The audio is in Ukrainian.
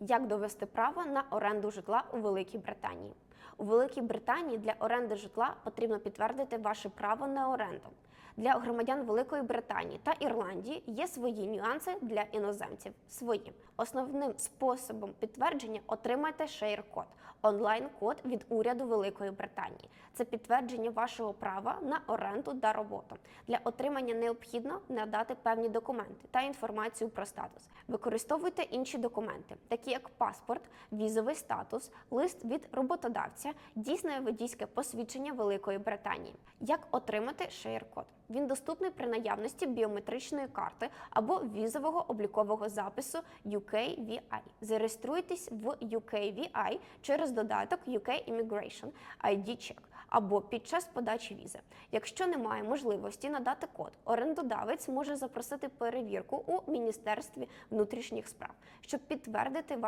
Як довести право на оренду житла у Великій Британії? У Великій Британії для оренди житла потрібно підтвердити ваше право на оренду. Для громадян Великої Британії та Ірландії є свої нюанси для іноземців. Свої основним способом підтвердження отримайте шейр-код онлайн-код від уряду Великої Британії. Це підтвердження вашого права на оренду та роботу. Для отримання необхідно надати певні документи та інформацію про статус. Використовуйте інші документи, такі як паспорт, візовий статус, лист від роботодавця, дійсне водійське посвідчення Великої Британії. Як отримати шейр-код? Він доступний при наявності біометричної карти або візового облікового запису UKVI. Зареєструйтесь в UKVI через додаток UK Immigration ID Check або під час подачі візи. Якщо немає можливості надати код, орендодавець може запросити перевірку у Міністерстві внутрішніх справ, щоб підтвердити